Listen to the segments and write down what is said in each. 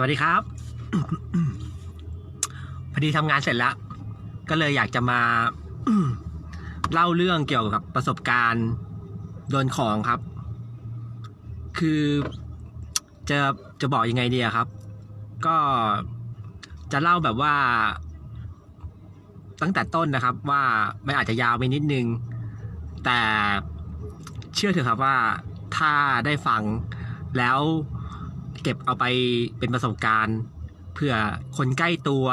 สวัสดีครับ พอดีทำงานเสร็จแล้ว ก็เลยอยากจะมาเล่าเรื่องเกี่ยวกับประสบการณ์โดนของครับ คือจะจะบอกยังไงดีครับ ก็จะเล่าแบบว่า ตั้งแต่ต้นนะครับ ว่ามันอาจจะยาวไปนิดนึง แต่เชื่อเถอะครับว่าถ้าได้ฟังแล้ว เก็บเอาไปเป็นประสบการณ์เผื่อคนใกล้ตัว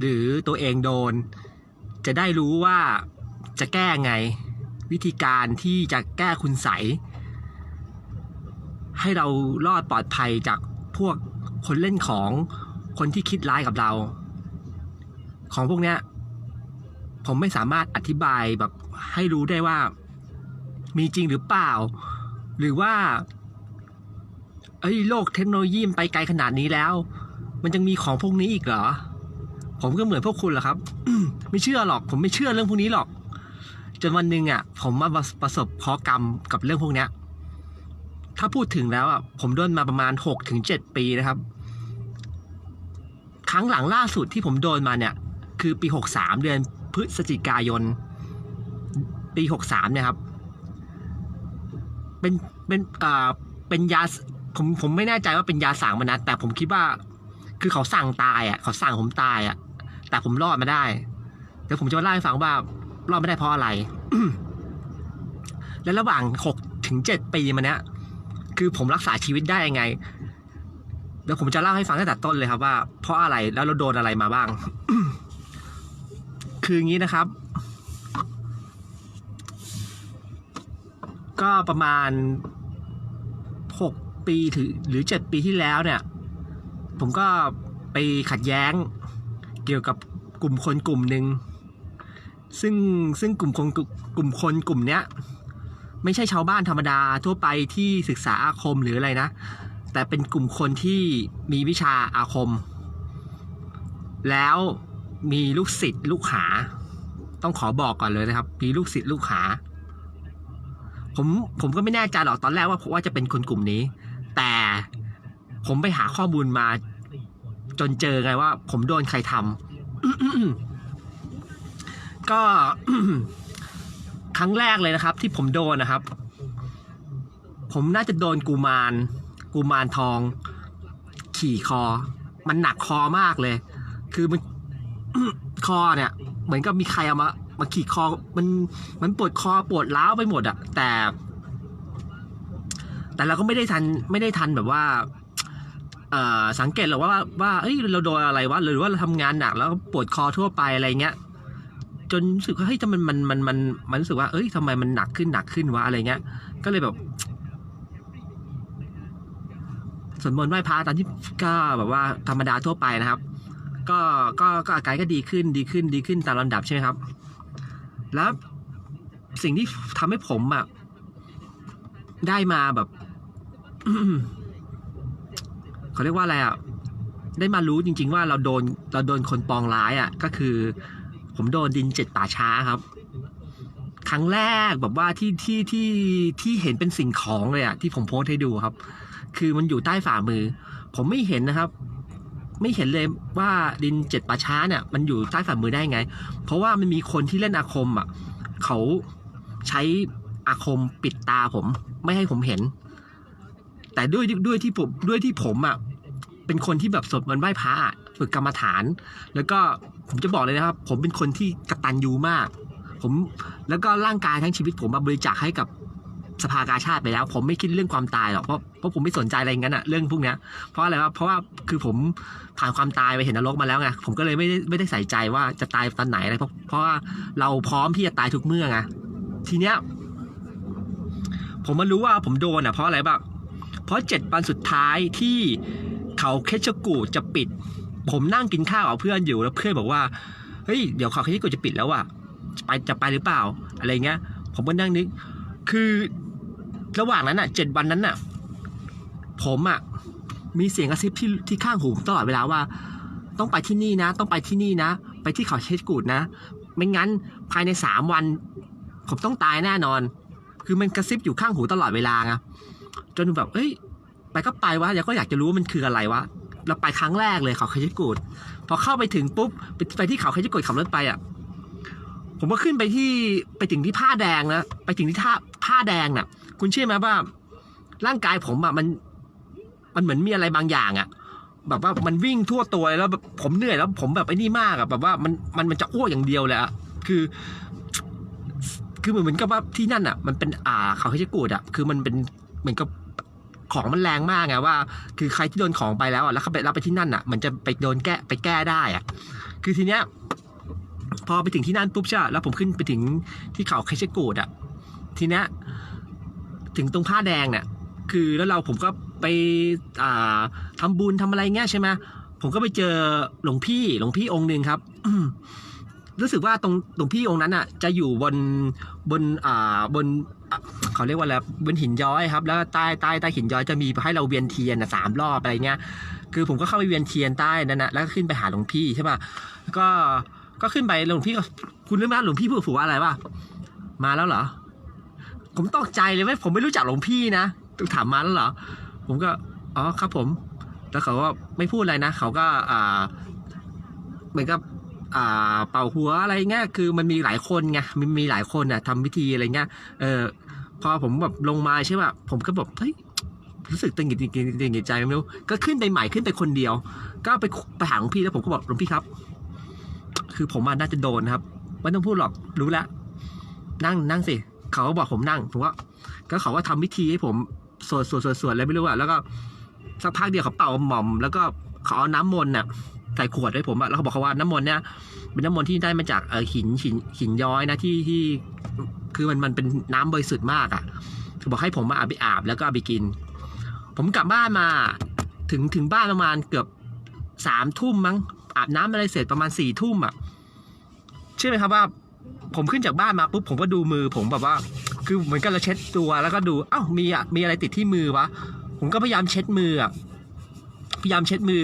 หรือตัวเองโดน จะได้รู้ว่าจะแก้ไง วิธีการที่จะแก้คุณใส ให้เรารอดปลอดภัยจากพวกคนเล่นของคนที่คิดร้ายกับเรา ของพวกเนี้ยผมไม่สามารถอธิบายแบบให้รู้ได้ว่า มีจริงหรือเปล่า หรือว่า เอ้ยโลกเทคโนโลยีมันไปไกลขนาดนี้แล้ว มันยังมีของพวกนี้อีกเหรอ ผมก็เหมือนพวกคุณแหละครับ ไม่เชื่อหรอก ผมไม่เชื่อเรื่องพวกนี้หรอก จนวันหนึ่งอะ ผมมาประสบเคราะห์กรรมกับเรื่องพวกเนี้ย ถ้าพูดถึงแล้วอะ ผมโดนมาประมาณหกถึงเจ็ดปีนะครับ ครั้งหลังล่าสุดที่ผมโดนมาเนี่ย คือปีหกสามเดือนพฤศจิกายน ปีหกสามเนี่ยครับ เป็นเป็นอ่าเป็นยา ผมผมไม่แน่ใจว่าเป็นยาสั่งมานะแต่ผมคิดว่า คือเขาสั่งตายอะ เขาสั่งผมตายอะ แต่ผมรอดมาได้เดี๋ยวผมจะมาเล่าให้ฟังว่ารอดไม่ได้เพราะอะไร และระหว่างหกถึงเจ็ดปีมาเนี้ย คือผมรักษาชีวิตได้ยังไงเดี๋ยวผมจะเล่าให้ฟังตั้งแต่ต้นเลยครับว่า เพราะอะไรแล้วเราโดนอะไรมาบ้าง คืออย่างนี้นะครับ ก็ประมาณ ปีถึงหรือเจ็ดปีที่แล้วเนี่ย ผมก็ไปขัดแย้งเกี่ยวกับกลุ่มคนกลุ่มหนึ่งซึ่งซึ่งกลุ่มคนกลุ่มคนกลุ่มเนี้ย ไม่ใช่ชาวบ้านธรรมดาทั่วไปที่ศึกษาอาคมหรืออะไรนะ แต่เป็นกลุ่มคนที่มีวิชาอาคม แล้วมีลูกศิษย์ลูกหา ต้องขอบอกก่อนเลยนะครับ มีลูกศิษย์ลูกหา ผมผมก็ไม่แน่ใจหรอกตอนแรกว่าว่าจะเป็นคนกลุ่มนี้ แต่ผมไปหาข้อมูลมา จนเจอไงว่า ผมโดนใครทำก็ครั้งแรกเลยนะครับ ที่ผมโดนนะครับ ผมน่าจะโดนกูมารกูมารทอง ขี่คอ มันหนักคอมากเลย คือมันคอเนี่ย เหมือนกับมีใครเอามามาขี่คอ มัน มันปวดคอปวดร้าวไปหมดอะแต่ แต่เราก็ไม่ได้ทันไม่ได้ทันแบบว่าสังเกตหรอกว่าว่าเอ้ยเราโดนอะไรวะหรือว่าเราทำงานหนักแล้วปวดคอทั่วไปอะไรเงี้ยจนรู้สึกว่าเฮ้ยทำไมมันมันมันมันรู้สึกว่าเอ้ยทำไมมันหนักขึ้นหนักขึ้นวะอะไรเงี้ย ก็เลยแบบสวดมนต์ไหว้พระตอนที่ก็แบบว่าธรรมดาทั่วไปนะครับ ก็ก็ก็อาการก็ดีขึ้นดีขึ้นดีขึ้นตามลำดับใช่ไหมครับ แล้วสิ่งที่ทำให้ผมอะได้มาแบบ เขาเรียกว่าอะไรอะ ได้มารู้จริง ๆ ว่าเราโดนเราโดนคนปองร้ายอะ ก็คือ ผมโดนดินเจ็ดป่าช้าครับ ครั้งแรกแบบว่าที่ที่ที่ที่เห็นเป็นสิ่งของเลยอะที่ผมโพสให้ดูครับ คือมันอยู่ใต้ฝ่ามือ ผมไม่เห็นนะครับไม่เห็นเลยว่าดินเจ็ดป่าช้าเนี่ยมันอยู่ใต้ฝ่ามือได้ไง เพราะว่ามันมีคนที่เล่นอาคมอะ เขาใช้อาคมปิดตาผม ไม่ให้ผมเห็น แต่ด้วยด้วยที่ผมด้วยที่ผมอะเป็นคนที่แบบสดมันไหว้พระฝึกกรรมฐาน แล้วก็ผมจะบอกเลยนะครับ ผมเป็นคนที่กระตัญญูมาก ผมแล้วก็ร่างกายทั้งชีวิตผมมาบริจาคให้กับสภากาชาติไปแล้ว ผมไม่คิดเรื่องความตายหรอกเพราะเพราะผมไม่สนใจอะไรงั้นอะเรื่องพวกเนี้ยเพราะอะไรวะเพราะว่าคือผมผ่านความตายไปเห็นนรกมาแล้วไงผมก็เลยไม่ได้ไม่ได้ใส่ใจว่าจะตายตอนไหนอะไรเพราะเพราะว่าเราพร้อมที่จะตายทุกเมื่อไงทีเนี้ยผมมารู้ว่าผมโดนอะเพราะอะไรบ้าง เพราะเจ็ดวันสุดท้ายที่เขาเคชกูจะปิด ผมนั่งกินข้าวกับเพื่อนอยู่แล้วเพื่อนบอกว่าเฮ้ยเดี๋ยวเขาเคชกูจะปิดแล้วอะจะไปจะไปหรือเปล่าอะไรเงี้ย ผมก็นั่งนึก คือระหว่างนั้นอะเจ็ดวันนั้นอะผมอะมีเสียงกระซิบที่ที่ข้างหูตลอดเวลาว่า ต้องไปที่นี่นะ ต้องไปที่นี่นะ ไปที่เขาเชกูดนะ ไม่งั้นภายในสามวัน ผมต้องตายแน่นอน คือมันกระซิบอยู่ข้างหูตลอดเวลาไง จนแบบเอ้ย ไปก็ไปวะอยากก็อยากจะรู้ว่ามันคืออะไรวะเราไปครั้งแรกเลยเขาคาชิกูดพอเข้าไปถึงปุ๊บไปไปที่เขาคาชิกูดขับรถไปอะผมก็ขึ้นไปที่ไปถึงที่ผ้าแดงนะไปถึงที่ท่าผ้าแดงน่ะ คุณเชื่อไหมว่า ร่างกายผมอะมัน มันเหมือนมีอะไรบางอย่างอะ แบบว่ามันวิ่งทั่วตัวแล้วแบบผมเหนื่อยแล้ว ผมแบบไอ้นี่มากอะแบบว่ามันมันมันจะอ้วกอย่างเดียวเลยอะคือ คือเหมือนกับว่าที่นั่นอะ มันเป็นอ่าเขาให้กูดอะ คือมันเป็นเหมือนกับ ของมันแรงมากไงว่า คือใครที่โดนของไปแล้วอะแล้วเขาไปรับไปที่นั่นอะ มันจะไปโดนแก้ไปแก้ได้อะ คือทีเนี้ยพอไปถึงที่นั่นปุ๊บใช่แล้วผมขึ้นไปถึงที่เขาเคชกูดอะ ทีเนี้ยถึงตรงผ้าแดงเนี่ยคือแล้วเราผมก็ไปอ่าทำบุญทำอะไรเงี้ยใช่ไหมผมก็ไปเจอหลวงพี่หลวงพี่องค์หนึ่งครับ รู้สึกว่าตรงหลวงพี่องค์นั้นอะ จะอยู่บนบนอ่าบนเขาเรียกว่าอะไรบนหินย้อยครับ แล้วใต้ใต้ใต้หินย้อยจะมีให้เราเวียนเทียนอะสามรอบอะไรเงี้ย คือผมก็เข้าไปเวียนเทียนใต้นั่นนะแล้วก็ขึ้นไปหาหลวงพี่ใช่ป่ะก็ก็ขึ้นไปหลวงพี่ก็คุณรู้ไหมหลวงพี่พูดผูว่าอะไรป่ะมาแล้วเหรอ ผมตกใจเลยเว้ยผมไม่รู้จักหลวงพี่นะต้องถามมาแล้วเหรอ ผมก็อ๋อครับผม แล้วเขาก็ไม่พูดอะไรนะเขาก็อ่าเหมือนกับ เป่าหัวอะไรเงี้ยคือมันมีหลายคนไงมีมีหลายคนอะทำพิธีอะไรเงี้ยเออพอผมแบบลงมาใช่ป่ะผมก็แบบเฮ้ยรู้สึกตึงหงิดตึงหงิดตึงหิดใจไม่รู้ก็ขึ้นไปใหม่ขึ้นไปคนเดียว ก็ไปไปหาหลวงพี่แล้วผมก็บอกหลวงพี่ครับ คือผมอะน่าจะโดนครับไม่ต้องพูดหรอกรู้แล้วนั่งนั่งสิเขาก็บอกผมนั่งผมว่าก็เขาก็ทำพิธีให้ผมสวดสวดสวดสวดอะไรไม่รู้อะแล้วก็สักพักเดียวเขาเป่าหม่อม แล้วก็เขาเอาน้ำมนต์น่ะ ใส่ขวดให้ผมอะแล้วเขาบอกเขาว่าน้ำมนต์เนี่ยเป็นน้ำมนต์ที่ได้มาจากเออหินหินหินย้อยนะที่ที่คือมันมันเป็นน้ำบริสุทธิ์มากอะคือบอกให้ผมมาเอาไปอาบแล้วก็เอาไปกิน ผมกลับบ้านมาถึงถึงบ้านประมาณเกือบสามทุ่มมั้งอาบน้ำอะไรเสร็จประมาณสี่ทุ่มอะเชื่อไหมครับว่า ผมขึ้นจากบ้านมาปุ๊บผมก็ดูมือ ผมแบบว่า คือเหมือนกับเราเช็ดตัวแล้วก็ดูอ้าวมีอะมีอะไรติดที่มือวะผมก็พยายามเช็ดมืออะพยายามเช็ดมือ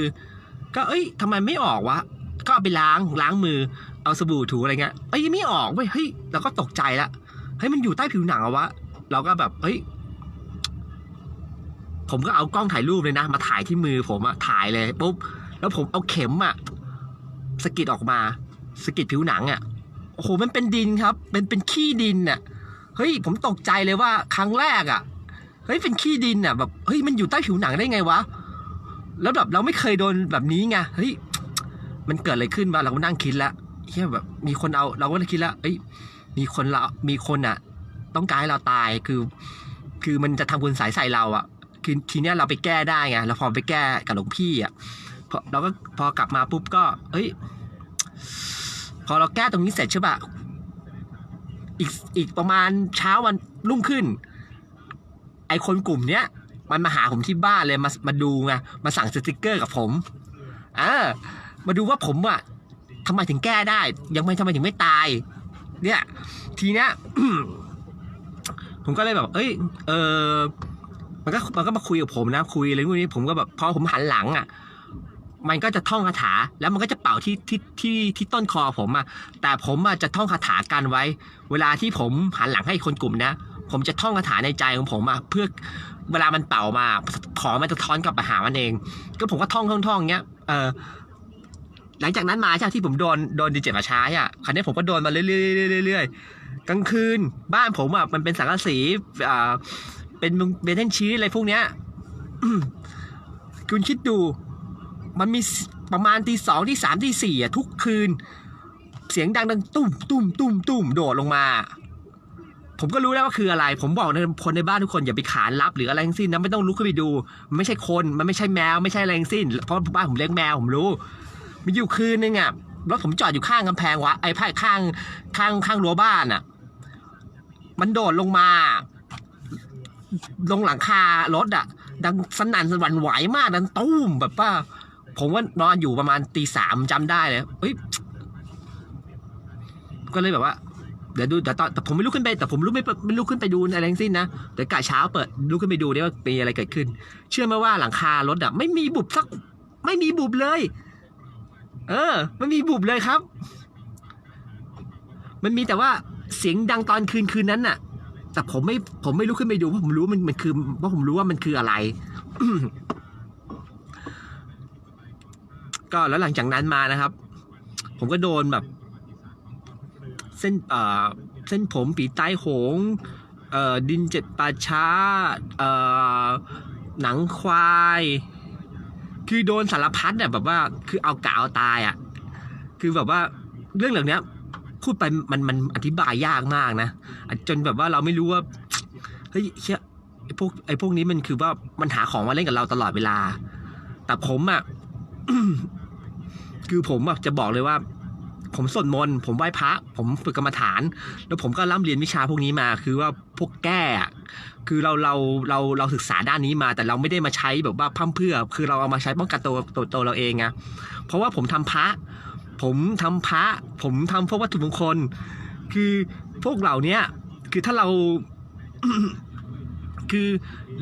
ก็เอ้ยทำไมไม่ออกวะก็เอาไปล้างล้างมือเอาสบู่ถูอะไรเงี้ยเอ้ยไม่ออกเว้ยเฮ้ยเราก็ตกใจละเฮ้ยมันอยู่ใต้ผิวหนังอะวะเราก็แบบเฮ้ยผมก็เอากล้องถ่ายรูปเลยนะ มาถ่ายที่มือผมอะถ่ายเลยปุ๊บแล้วผมเอาเข็มอะสกิดออกมาสกิดผิวหนังอะโอ้โหมันเป็นดินครับ เป็นเป็นขี้ดินอะเฮ้ยผมตกใจเลยว่าครั้งแรกอะเฮ้ยเป็นขี้ดินอะแบบเฮ้ยมันอยู่ใต้ผิวหนังได้ไงวะ แล้วแบบเราไม่เคยโดนแบบนี้ไงเฮ้ยมันเกิดอะไรขึ้นวะเราก็นั่งคิดแล้วเฮียแบบมีคนเอาเราก็คิดแล้วเอ้ยมีคนเรามีคนอะต้องการให้เราตายคือ คือมันจะทำคุณสายใส่เราอะคือทีเนี้ยเราไปแก้ได้ไงเราพอไปแก้กับหลวงพี่อะพอเราก็พอกลับมาปุ๊บก็ เอ้ย พอเราแก้ตรงนี้เสร็จใช่ปะอีกอีกประมาณเช้าวันรุ่งขึ้น ไอคนกลุ่มเนี้ย มันมาหาผมที่บ้านเลยมามาดูไงมาสั่งสติกเกอร์กับผมอ่ามาดูว่าผมอะทำไมถึงแก้ได้ ยังไม่ทำไมถึงไม่ตาย เนี่ย ทีเนี้ยผมก็เลยแบบ เอ้ย เออมันก็มันก็มาคุยกับผมนะ คุยอะไรพวกนี้ผมก็แบบพอผมหันหลังอะ มันก็จะท่องคาถา แล้วมันก็จะเป่าที่ที่ที่ที่ต้นคอผมอะแต่ผมอะจะท่องคาถากันไว้ เวลาที่ผมหันหลังให้คนกลุ่มนะ ผมจะท่องคาถาในใจของผมอะเพื่อเวลามันเป่ามาของมันจะท้อนกลับมาหามันเอง ก็ผมก็ท่องท่องท่องเงี้ยเออหลังจากนั้นมาใช่ไหมที่ผมโดนโดนดีเจมาช้าอะคราวนี้ผมก็โดนมาเรื่อยๆเรื่อยๆกลางคืนบ้านผมอะมันเป็นสังกะสีอ่าเป็นเบนเทนชีสอะไรพวกเนี้ยคุณคิดดู มันมีประมาณตีสองที่สามที่สี่อะทุกคืน เสียงดังดังตุ้มตุ้มตุ้มตุ้มโดดลงมา ผมก็รู้แล้วว่าคืออะไร ผมบอกในคนในบ้านทุกคนอย่าไปขานรับหรืออะไรทั้งสิ้นนะไม่ต้องลุกขึ้นไปดู มันไม่ใช่คนมันไม่ใช่แมวไม่ใช่อะไรทั้งสิ้น เพราะบ้านผมเลี้ยงแมวผมรู้มีอยู่คืนนึงอะรถผมจอดอยู่ข้างกำแพงวะไอ้ไพ่ข้างข้างข้างรั้วบ้านอะ มันโดดลงมา ลงหลังคารถอะ ดังสนั่นสนหวันไหวมากดังตุ้มแบบว่า ผมว่านอนอยู่ประมาณตีสามจำได้เลยเฮ้ยก็เลยแบบว่า เดี๋ยวดูเดี๋ยวตอนแต่ผมไม่ลุกขึ้นไปแต่ผมลุกไม่ไม่ลุกขึ้นไปดูอะไรทั้งสิ้นนะเดี๋ยวกะเช้าเปิดลุกขึ้นไปดูได้ว่ามีอะไรเกิดขึ้น เชื่อไหมว่าหลังคารถอะไม่มีบุบสัก ไม่มีบุบเลย เออ ไม่มีบุบเลยครับ มันมีแต่ว่าเสียงดังตอนคืนคืนนั้นน่ะ แต่ผมไม่ผมไม่ลุกขึ้นไปดูเพราะผมรู้มันมันคือเพราะผมรู้ว่ามันคืออะไรก็แล้วหลังจากนั้นมานะครับ ผมก็โดนแบบ เส้นเอ่อเส้นผมปีใต้โหงเอ่อดินเจ็ดป่าช้าเอ่อหนังควาย คือโดนสารพัดอะแบบว่าคือเอากะเอาตายอะคือแบบว่าเรื่องเหล่านี้พูดไปมันมันอธิบายยากมากนะจนแบบว่าเราไม่รู้ว่าเฮ้ยเชี่ยไอ้พวกไอ้พวกนี้มันคือว่ามันหาของมาเล่นกับเราตลอดเวลา แต่ผมอะคือผมอะจะบอกเลยว่า ผมสวดมนต์ผมไหว้พระ ผมฝึกกรรมฐาน แล้วผมก็ร่ำเรียนวิชาพวกนี้มา คือว่าพวกแก้คือเราเราเราเราศึกษาด้านนี้มา แต่เราไม่ได้มาใช้แบบว่าพร่ำเพื่อ คือเราเอามาใช้ป้องกันตัวตัวตัวเราเองไงเพราะว่าผมทำพระ ผมทำพระ ผมทำพวกวัตถุมงคล คือพวกเหล่าเนี้ยคือถ้าเราคือ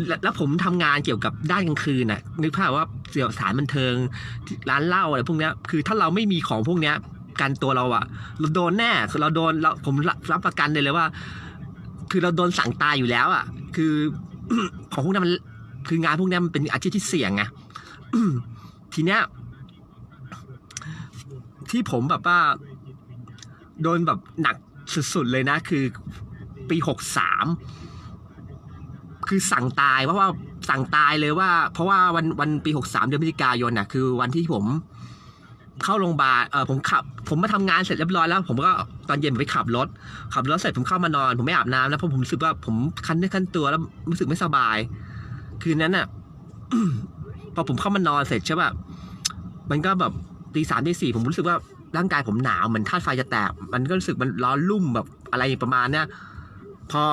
แล้วแล้วผมทำงานเกี่ยวกับด้านกลางคืนน่ะนึกภาพว่าเกี่ยวกับสานบันเทิงร้านเหล้าอะไรพวกเนี้ยคือถ้าเราไม่มีของพวกเนี้ย กันตัวเราอะเราโดนแน่คือเราโดนเราผมรับประกันเลยเลยว่า คือเราโดนสั่งตายอยู่แล้วอะคือของพวกนั้นมันคืองานพวกนี้มันเป็นอาชีพที่เสี่ยงไงทีเนี้ยที่ผมแบบว่า โดนแบบหนักสุดๆเลยนะ คือปีหกสามคือสั่งตายเพราะว่าสั่งตายเลยว่า เพราะว่าวันวันปีหกสามเดือนพฤศจิกายนน่ะ คือวันที่ผม เข้าโรงพยาบาลเออผมขับ ผมมาทำงานเสร็จเรียบร้อยแล้ว ผมก็ตอนเย็นผมไปขับรถ ขับรถเสร็จผมเข้ามานอน ผมไม่อาบน้ำแล้วเพราะผมรู้สึกว่าผมคันเนื้อคันตัวแล้วรู้สึกไม่สบาย คืนนั้นอะพอผมเข้ามานอนเสร็จใช่ป่ะมันก็แบบตีสามตีสี่ผมรู้สึกว่าร่างกายผมหนาวเหมือนธาตุไฟจะแตกมันก็รู้สึกมันร้อนรุ่มแบบอะไรประมาณเนี้ยพอ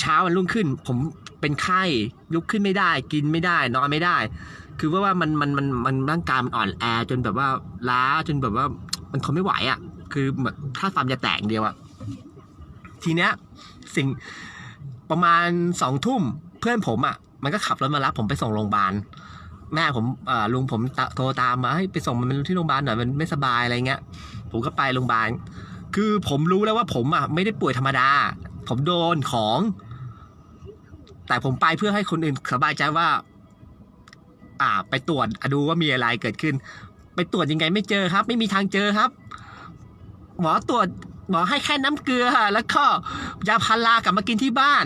เช้าวันรุ่งขึ้น ผมเป็นไข้ลุกขึ้นไม่ได้ กินไม่ได้ นอนไม่ได้ คือว่าว่ามันมันมันมันร่างกายมันอ่อนแอจนแบบว่าล้าจนแบบว่ามันทนไม่ไหวอะ คือเหมือนถ้าฟาร์มจะแตกเดียวอะทีเนี้ยสิ่งประมาณสองทุ่มเพื่อนผมอะ มันก็ขับรถมารับผมไปส่งโรงพยาบาลแม่ผมอ่อลุงผมโทรตามมาให้ไปส่งมันที่โรงพยาบาลหน่อยมันไม่สบายอะไรเงี้ย ผมก็ไปโรงพยาบาล คือผมรู้แล้วว่าผมอะไม่ได้ป่วยธรรมดา ผมโดนของ แต่ผมไปเพื่อให้คนอื่นสบายใจว่า อ่า ไปตรวจดูว่ามีอะไรเกิดขึ้น ไปตรวจยังไงไม่เจอครับ ไม่มีทางเจอครับ หมอตรวจหมอให้แค่น้ำเกลือแล้วก็ยาพารากลับมากินที่บ้าน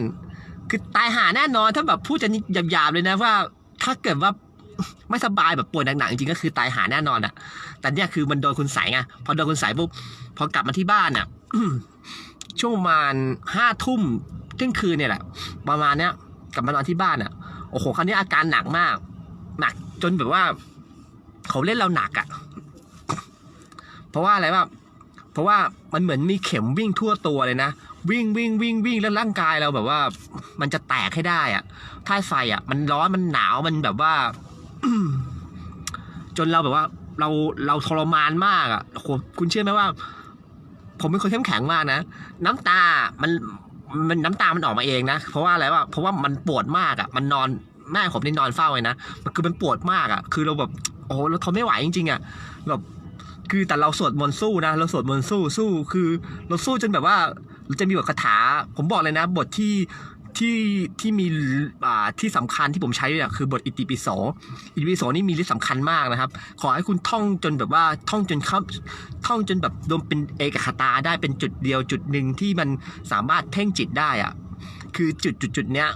คือตายหาแน่นอนถ้าแบบพูดจะหยาบๆเลยนะว่า ถ้าเกิดว่าไม่สบายแบบป่วยหนักๆจริงก็คือตายหาแน่นอนอะแต่เนี่ยคือมันโดนคุณใสไงพอโดนคุณใสปุ๊บพอกลับมาที่บ้านอะช่วงประมาณห้าทุ่มเที่ยงคืนเนี่ยแหละ ประมาณเนี้ยกลับมานอนที่บ้านอะโอ้โหคราวนี้อาการหนักมาก หนักจนแบบว่า เขาเล่นเราหนักอะ่ะ เพราะว่าอะไรว่า เพราะว่ามันเหมือนมีเข็มวิ่งทั่วตัวเลยนะวิ่งวิ่งวิ่งวิ่งแล้วร่างกายเราแบบว่า มันจะแตกให้ได้อะ่ะถ้าไฟอะ่ะ มันร้อนมันหนาวมันแบบว่า จนเราแบบว่า เราเราทรมานมากอะ่ะคุณเชื่อไหมว่า ผมเป็นคนเข้มแข็งมากนะน้ำตามันมันน้ำตามันออกมาเองนะเพราะว่าอะไรวะเพราะว่ามันปวดมากอะ่ะ มันนอน แม่ผมนี่นอนเฝ้าเลยนะมันคือมันปวดมากอะ่ะ คือเราแบบโอ้เราทนไม่ไหวจริงๆอะ่ะแบบคือแต่เราสวดมนต์สู้นะเราสวดมนต์สู้สู้คือ เราสู้จนแบบว่าเราจะมีบทคาถา ผมบอกเลยนะ บทที่ที่ที่มีอ่าที่สำคัญที่ผมใช้เนี่ยคือบทอิติปิโสอิติปิโสนี่มีฤทธิ์สำคัญมากนะครับ ขอให้คุณท่องจนแบบว่าท่องจนเข้าท่องจนแบบรวมเป็นเอกคตาได้เป็นจุดเดียวจุดหนึ่งที่มันสามารถเพ่งจิตได้อะคือจุดจุดจุดเนี้ย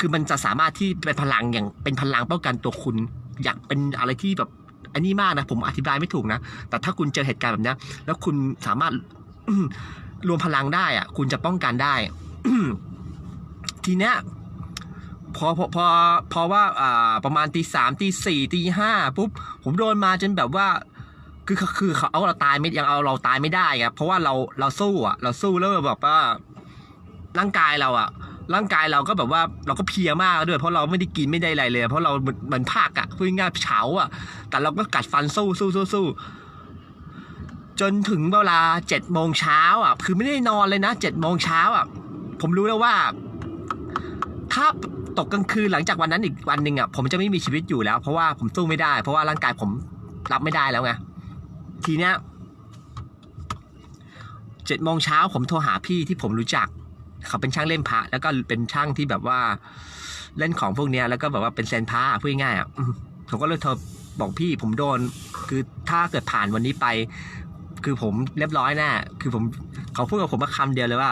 คือมันจะสามารถที่เป็นพลังอย่างเป็นพลังป้องกันตัวคุณ อยากเป็นอะไรที่แบบอันนี้มากนะผมอธิบายไม่ถูกนะ แต่ถ้าคุณเจอเหตุการณ์แบบนี้แล้วคุณสามารถรวมพลังได้อะคุณจะป้องกันได้ทีเนี้ยพอพอพอพอว่าอ่าประมาณตีสามตีสี่ตีห้าปุ๊บผมโดนมาจนแบบว่าคือคือคือเขาเอาเราตายไม่ยังเอาเราตายไม่ได้ครับเพราะว่าเราเราสู้อะ เราสู้แล้วแบบว่าร่างกายเราอะ ร่างกายเราก็แบบว่าเราก็เพลียมากด้วย เพราะเราไม่ได้กินไม่ได้อะไรเลย เพราะเราเหมือนเหมือนภาคอะพูดง่ายเฉาอะแต่เราก็กัดฟันสู้สู้สู้สู้จนถึงเวลาเจ็ดโมงเช้าอะ คือไม่ได้นอนเลยนะเจ็ดโมงเช้าอะ ผมรู้แล้วว่า ถ้าตกกลางคืนหลังจากวันนั้นอีกวันหนึ่งอะผมจะไม่มีชีวิตอยู่แล้ว เพราะว่าผมสู้ไม่ได้ เพราะว่าร่างกายผมรับไม่ได้แล้วไงทีเนี้ยเจ็ดโมงเช้าผมโทรหาพี่ที่ผมรู้จัก เขาเป็นช่างเล่นพระแล้วก็เป็นช่างที่แบบว่า เล่นของพวกเนี้ยแล้วก็แบบว่าเป็นเซนพระพูดง่ายอะผมก็เลยโทรบอกพี่ผมโดน คือถ้าเกิดผ่านวันนี้ไป คือผมเรียบร้อยแน่คือผมเขาพูดกับผมมาคำเดียวเลยว่า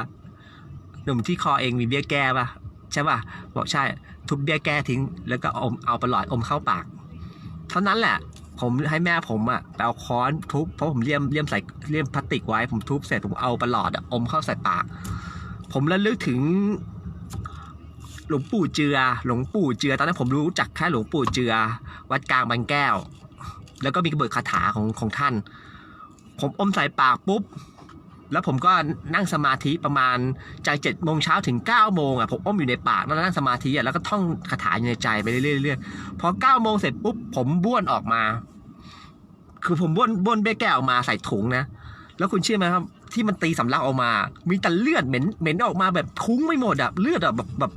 หนุ่มที่คอเองมีเบี้ยแก้ปะใช่ปะบอกใช่ ทุบเบี้ยแก้ทิ้ง แล้วก็อมเอาประหลอดอมเข้าปาก เท่านั้นแหละ ผมให้แม่ผมอะไปเอาค้อนทุบเพราะผมเลี่ยมเลี่ยมใส่เลี่ยมพลาสติกไว้ผมทุบเสร็จผมเอาประหลอดอมเข้าใส่ปาก ผมระลึกถึงหลวงปู่เจือ หลวงปู่เจือ ตอนนั้นผมรู้จักแค่หลวงปู่เจือ วัดกลางบางแก้ว แล้วก็มีกระเบิดคาถาของของท่าน ผมอมใส่ปากปุ๊บ แล้วผมก็นั่งสมาธิประมาณจากเจ็ดโมงเช้าถึงเก้าโมงอะผมอมอยู่ในปากแล้วนั่งสมาธิอะแล้วก็ท่องคาถาอยู่ในใจไปเรื่อยๆเรื่อยๆพอเก้าโมงเสร็จปุ๊บผมบ้วนออกมา คือผมบ้วนบ้วนเบ้แก้วออกมาใส่ถุงนะ แล้วคุณเชื่อไหมครับ ที่มันตีสำลักออกมา มีแต่เลือดเหม็นเหม็นออกมาแบบคุ้งไม่หมดอะเลือดอะแบบแบบ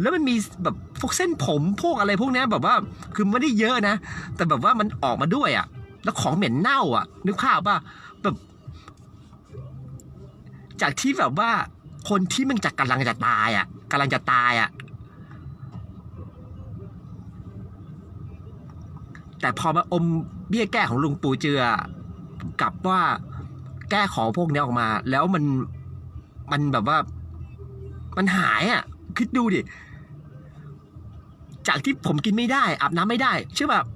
แล้วมันมีแบบพวกเส้นผมพวกอะไรพวกนี้แบบว่าคือไม่ได้เยอะนะ แต่แบบว่ามันออกมาด้วยอะแล้วของเหม็นเน่าอะนึกภาพป่ะแบบ จากที่แบบว่าคนที่มันจะกำลังจะตายอะกำลังจะตายอะแต่พอมาอมเบี้ยแก้ของลุงปูเจือกลับว่า แก้ของพวกเนี้ยออกมา แล้วมันมันแบบว่า มันหายอะ คิดดูดิ จากที่ผมกินไม่ได้ อาบน้ำไม่ได้เชื่อแบบ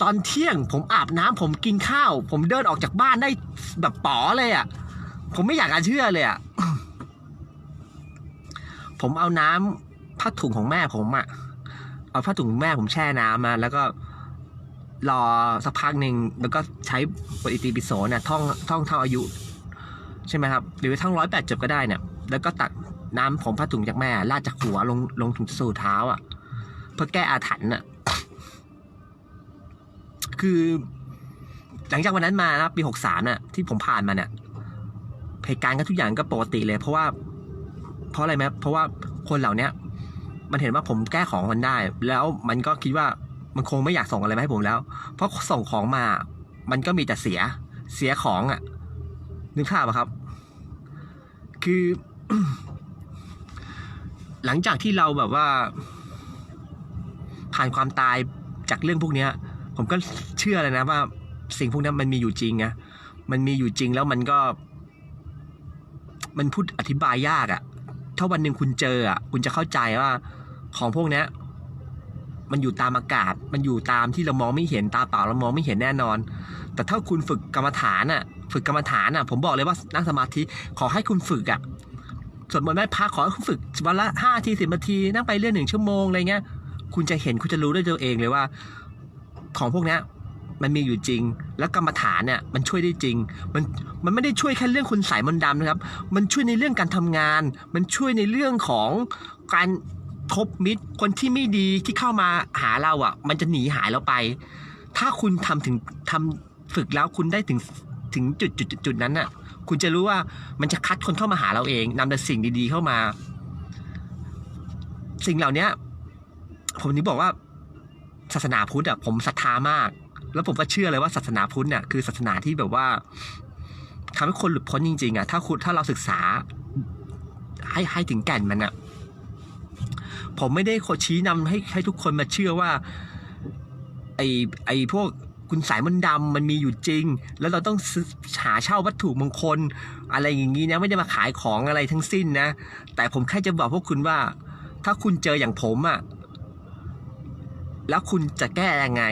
ตอนเที่ยง ผมอาบน้ำผมกินข้าว ผมเดินออกจากบ้านได้แบบป๋อเลยอะ ผมไม่อยากจะเชื่อเลยอะผมเอาน้ำผ้าถุงของแม่ผมอะเอาผ้าถุงของแม่ผมแช่น้ำมาแล้วก็ รอสักพักหนึ่งแล้วก็ใช้ปฏิติปิโสเนี่ยท่องท่องเท่าอายุใช่ไหมครับ หรือทั้งร้อยแปดจบก็ได้เนี่ยแล้วก็ตักน้ำของผ้าถุงจากแม่ลาดจากหัวลงลงถึงสู่เท้าอะ เพื่อแก้อาถรรพ์อะ คือ หลังจากวันนั้นมานะปีหกสามน่ะที่ผมผ่านมาเนี่ยเหตุการณ์ก็ทุกอย่างก็ปกติเลย เพราะว่า เพราะอะไรไหมเพราะว่าคนเหล่าเนี้ยมันเห็นว่าผมแก้ของมันได้ แล้วมันก็คิดว่า มันคงไม่อยากส่งอะไรมาให้ผมแล้ว เพราะส่งของมา มันก็มีแต่เสีย เสียของอะ นึกภาพอะครับ คือ หลังจากที่เราแบบว่า ผ่านความตายจากเรื่องพวกเนี้ย ผมก็เชื่อเลยนะว่า สิ่งพวกนี้มันมีอยู่จริงไงมันมีอยู่จริงแล้วมันก็ มันพูดอธิบายยากอะถ้าวันหนึ่งคุณเจออะคุณจะเข้าใจว่าของพวกนี้ มันอยู่ตามอากาศ มันอยู่ตามที่เรามองไม่เห็นตาเปล่าเรามองไม่เห็นแน่นอน แต่ถ้าคุณฝึกกรรมฐานอะฝึกกรรมฐานอะผมบอกเลยว่านั่งสมาธิขอให้คุณฝึกอะสวดมนต์ไหว้พระขอให้คุณฝึกวันละห้าทีสิบนาทีนั่งไปเรื่อยหนึ่งชั่วโมงอะไรเงี้ยคุณจะเห็นคุณจะรู้ด้วยตัวเองเลยว่า ของพวกนี้มันมีอยู่จริง แล้วกรรมฐานเนี่ยมันช่วยได้จริง มันมันไม่ได้ช่วยแค่เรื่องคุณสายมนต์ดำนะครับ มันช่วยในเรื่องการทำงาน มันช่วยในเรื่องของการ คบมิตร คนที่ไม่ดีที่เข้ามาหาเราอะ มันจะหนีหายเราไป ถ้าคุณทำถึงทำฝึกแล้วคุณได้ถึงถึงจุดจุดจุดนั้นน่ะ คุณจะรู้ว่ามันจะคัดคนเข้ามาหาเราเองนำแต่สิ่งดีๆเข้ามา สิ่งเหล่านี้ผมถึงบอกว่าศาสนาพุทธอะผมศรัทธามาก แล้วผมก็เชื่อเลยว่าศาสนาพุทธเนี่ยคือศาสนาที่แบบว่าทำให้คนหลุดพ้นจริงๆอะถ้าคุณถ้าเราศึกษาให้ให้ถึงแก่นมันอะ ผมไม่ได้ชี้นำให้ให้ทุกคนมาเชื่อว่า ไอไอพวกคุณสายมนต์ดำมันมีอยู่จริง แล้วเราต้องหาเช่าวัตถุมงคล อะไรอย่างนี้นะไม่ได้มาขายของอะไรทั้งสิ้นนะ แต่ผมแค่จะบอกพวกคุณว่า ถ้าคุณเจออย่างผมอะแล้วคุณจะแก้ยังไง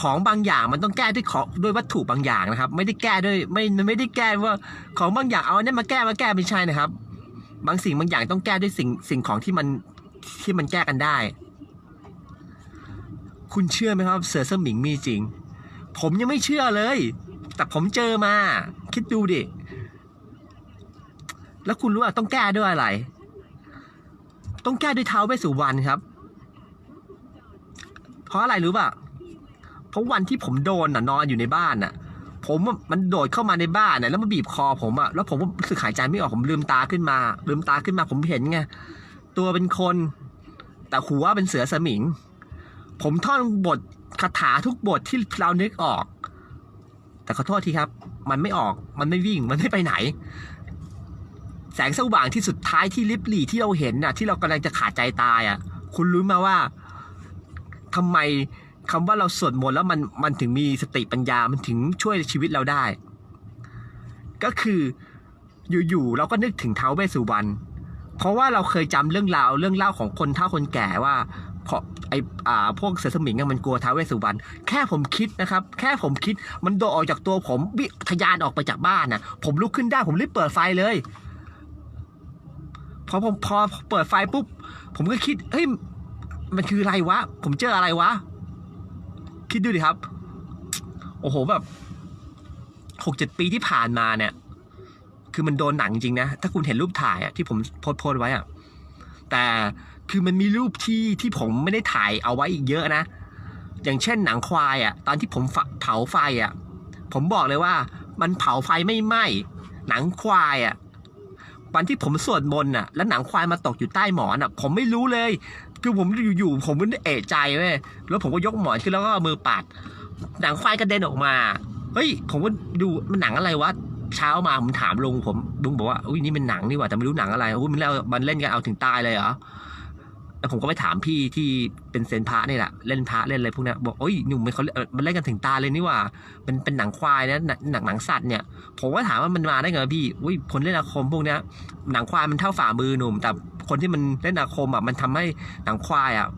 ของบางอย่างมันต้องแก้ด้วยของด้วยวัตถุบางอย่างนะครับ ไม่ได้แก้ด้วยไม่ไม่ได้แก้ว่าของบางอย่างเอาอันนี้มาแก้มาแก้ไม่ใช่นะครับ บางสิ่งบางอย่างต้องแก้ด้วยสิ่งสิ่งของที่มัน ที่มันแก้กันได้ คุณเชื่อไหมครับ เสือสมิงมีจริง ผมยังไม่เชื่อเลย แต่ผมเจอมา คิดดูดิ แล้วคุณรู้ว่าต้องแก้ด้วยอะไร ต้องแก้ด้วยเท้าเวสสุวรรณครับ เพราะอะไรรู้ป่ะเพราะวันที่ผมโดนน่ะนอนอยู่ในบ้านน่ะผมมันโดดเข้ามาในบ้านน่ะแล้วมันบีบคอผมอะแล้วผมรู้สึกหายใจไม่ออกผมลืมตาขึ้นมา ลืมตาขึ้นมาผมเห็นไง ตัวเป็นคน แต่หัวเป็นเสือสมิง ผมท่องบทคาถาทุกบทที่เรานึกออก แต่ขอโทษทีครับ มันไม่ออกมันไม่วิ่งมันไม่ไปไหน แสงสว่างที่สุดท้ายที่ลิบหลี่ที่เราเห็นน่ะ ที่เรากำลังจะขาดใจตายอะ คุณรู้มาว่าทำไมคำว่าเราสวดมนต์แล้วมันมันถึงมีสติปัญญามันถึงช่วยชีวิตเราได้ ก็คืออยู่ๆเราก็นึกถึงเท้าเวสสุวรรณ เพราะว่าเราเคยจำเรื่องราวเรื่องเล่าของคนเฒ่าคนแก่ว่าเพราะไออ่าพวกเสือสมิงมันกลัวท้าวเวสสุวรรณแค่ผมคิดนะครับ แค่ผมคิดมันโดดออกจากตัวผมวิทยานออกไปจากบ้านน่ะผมลุกขึ้นได้ผมรีบเปิดไฟเลยพอผมพอเปิดไฟปุ๊บผมก็คิดเฮ้ยมันคืออะไรวะ ผมเจออะไรวะ คิดดูดิครับ โอ้โหแบบหกเจ็ดปีที่ผ่านมาเนี่ย คือมันโดนหนังจริงนะ ถ้าคุณเห็นรูปถ่ายอะที่ผมโพสโพสไว้อะแต่คือมันมีรูปที่ที่ผมไม่ได้ถ่ายเอาไว้อีกเยอะนะ อย่างเช่นหนังควายอะตอนที่ผมฝเผาไฟอะผมบอกเลยว่ามันเผาไฟไม่ไหม้หนังควายอะวันที่ผมสวดมนต์อะแล้วหนังควายมาตกอยู่ใต้หมอนอะ ผมไม่รู้เลย คือผมอยู่ๆผมมันเอะใจเว้ยแล้วผมก็ยกหมอนขึ้นแล้วก็มือปัด หนังควายกระเด็นออกมา เฮ้ย ผมก็ดูมันหนังอะไรวะ เช้ามาผมถามลุงผมลุงบอกว่าอุ้ยนี่เป็นหนังนี่หว่าแต่ไม่รู้หนังอะไรอุ้ยมันเล่ามันเล่นกันเอาถึงตายเลยเหรอแล้วผมก็ไปถามพี่ที่เป็นเซนพระนี่แหละเล่นพระเล่นอะไรพวกนี้บอกโอ้ยหนุ่มมันเขาเออมันเล่นกันถึงตายเลยนี่หว่าเป็นเป็นหนังควายนะหนังหนังสัตว์เนี่ย ผมก็ถามว่ามันมาได้ไงพี่อุ้ยคนเล่นอาคมพวกนี้หนังควายมันเท่าฝ่ามือหนุ่ม แต่คนที่มันเล่นอาคมอะมันทำให้หนังควายอะ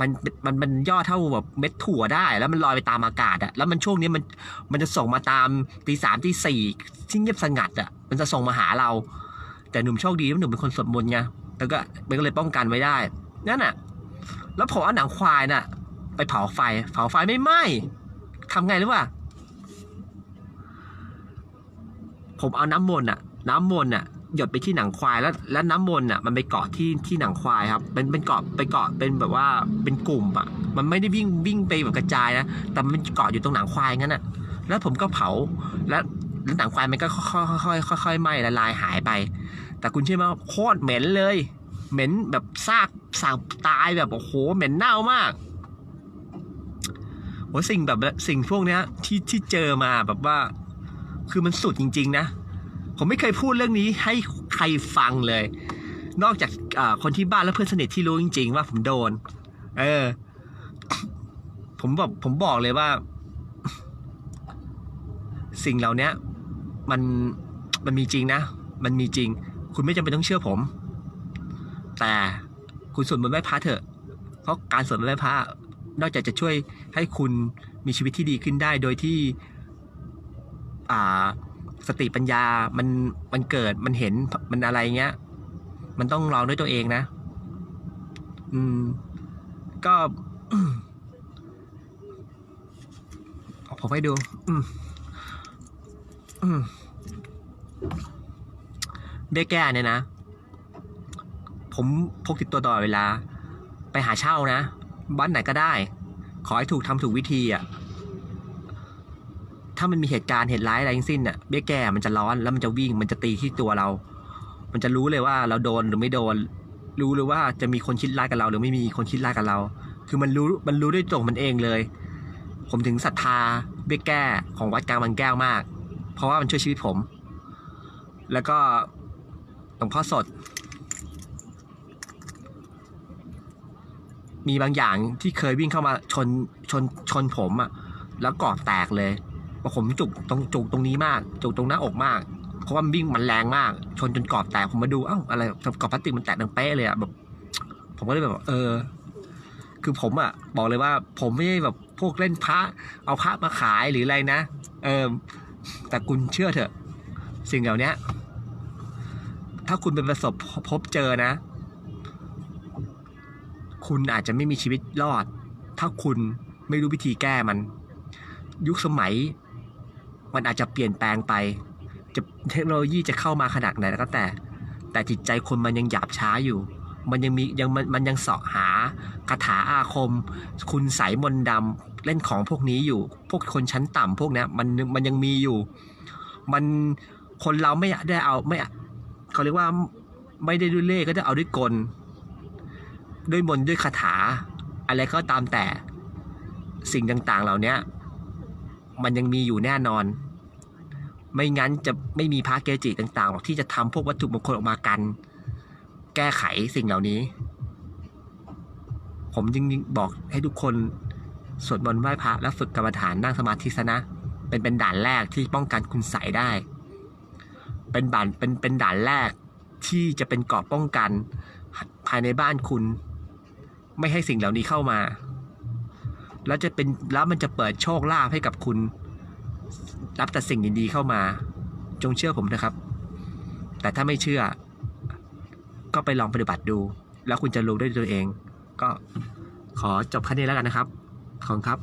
มันมันมันย่อเท่าแบบเม็ดถั่วได้ แล้วมันลอยไปตามอากาศอะแล้วมันช่วงนี้มันมันจะส่งมาตามตีสามตีสี่ที่เงียบสงัดอะมันจะส่งมาหาเรา แต่หนุ่มโชคดีว่าหนุ่มเป็นคนสวดมนต์ไงแล้วก็มันก็เลยป้องกันไว้ได้นั่นน่ะแล้วผมเอาหนังควายน่ะ ไปเผาไฟ เผาไฟไม่ไหม้ทำไงรู้ป่ะผมเอาน้ำมนต์อะน้ำมนต์อะ หยดไปที่หนังควายแล้วแล้วน้ำมนต์อะมันไปเกาะที่ที่หนังควายครับเป็นเป็นเกาะไปเกาะเป็นแบบว่าเป็นกลุ่มอะมันไม่ได้วิ่งวิ่งไปแบบกระจายนะแต่มันเกาะอยู่ตรงหนังควายงั้นอะแล้วผมก็เผาแล้วแล้วหนังควายมันก็ค่อยค่อยค่อยค่อยๆไหม้ละลายหายไป แต่คุณเชื่อไหมโคตรเหม็นเลย เหม็นแบบซากสาวตายแบบโอ้โหเหม็นเน่ามากโหสิ่งแบบสิ่งพวกเนี้ยที่ที่เจอมาแบบว่า คือมันสุดจริง ๆ นะ ผมไม่เคยพูดเรื่องนี้ให้ใครฟังเลย นอกจากคนที่บ้านและเพื่อนสนิทที่รู้จริง ๆ ว่าผมโดน เออ ผมบอกผมบอกเลยว่า สิ่งเหล่านี้มันมันมีจริงนะ มันมีจริง คุณไม่จำเป็นต้องเชื่อผม แต่คุณสวดมนต์ไหว้พระเถอะ เพราะการสวดมนต์ไหว้พระนอกจากจะช่วยให้คุณมีชีวิตที่ดีขึ้นได้โดยที่ อ่า สติปัญญามันมันเกิดมันเห็นมันอะไรเงี้ย มันต้องลองด้วยตัวเองนะ อืม ก็ ผมให้ดู อืม อืมเบี้ยแก้เนี่ยนะ ผมพกติดตัวตลอดเวลา ไปหาเช่านะ บ้านไหนก็ได้ ขอให้ถูกทำถูกวิธีอะ ถ้ามันมีเหตุการณ์เหตุร้ายอะไรทั้งสิ้นอะเบี้ยแก้มันจะร้อนแล้วมันจะวิ่งมันจะตีที่ตัวเรา มันจะรู้เลยว่าเราโดนหรือไม่โดน รู้เลยว่าจะมีคนคิดร้ายกับเรา หรือไม่มีคนคิดร้ายกับเรา คือมันรู้มันรู้ด้วยตัวของมันเองเลย ผมถึงศรัทธาเบี้ยแก้ของวัดกลางบางแก้วมาก เพราะว่ามันช่วยชีวิตผม แล้วก็หลวงพ่อสด มีบางอย่างที่เคยวิ่งเข้ามาชนชนชนผมอะแล้วกรอบแตกเลย ว่าผมจุกตรงจุกตรงนี้มาก จุกตรงหน้าอกมากเพราะว่าวิ่งมันแรงมาก ชนจนกรอบแตกผมมาดูเอ้าอะไรกรอบพลาสติกมันแตกดังเป๊ะเลยอะแบบผมก็เลยแบบเออ คือผมอะบอกเลยว่า ผมไม่ใช่แบบพวกเล่นพระเอาพระมาขายหรืออะไรนะเออแต่คุณเชื่อเถอะ สิ่งเหล่านี้ถ้าคุณเป็นประสบพบเจอนะ คุณอาจจะไม่มีชีวิตรอด ถ้าคุณไม่รู้วิธีแก้มัน ยุคสมัย มันอาจจะเปลี่ยนแปลงไป จะเทคโนโลยีจะเข้ามาขนาดไหนแล้วก็แต่ แต่จิตใจคนมันยังหยาบช้าอยู่ มันยังมียังมันมันยังเสาะหาคาถาอาคม คุณใสยมนดำเล่นของพวกนี้อยู่ พวกคนชั้นต่ำพวกนี้มันมันยังมีอยู่ มันคนเราไม่ได้เอาไม่เขาเรียกว่าไม่ได้ด้วยเล่ห์ก็จะเอาด้วยกล ด้วยมนด้วยคาถา อะไรก็ตามแต่สิ่งต่างๆ เหล่านี้มันยังมีอยู่แน่นอน ไม่งั้นจะไม่มีพระเกจิต่างๆหรอกที่จะทำพวกวัตถุมงคลออกมากัน แก้ไขสิ่งเหล่านี้ ผมจึงบอกให้ทุกคนสวดมนต์ไหว้พระแล้วฝึกกรรมฐานนั่งสมาธิซะนะ เป็นเป็นด่านแรกที่ป้องกันคุณใสได้ เป็นด่านเป็นเป็นด่านแรกที่จะเป็นเกราะป้องกันภายในบ้านคุณ ไม่ให้สิ่งเหล่านี้เข้ามา แล้วจะเป็นแล้วมันจะเปิดโชคลาภให้กับคุณ รับแต่สิ่งดีๆเข้ามา จงเชื่อผมนะครับ แต่ถ้าไม่เชื่อ ก็ไปลองปฏิบัติดู แล้วคุณจะรู้ด้วยตัวเอง ก็ขอจบแค่นี้แล้วกันนะครับ ขอบคุณครับ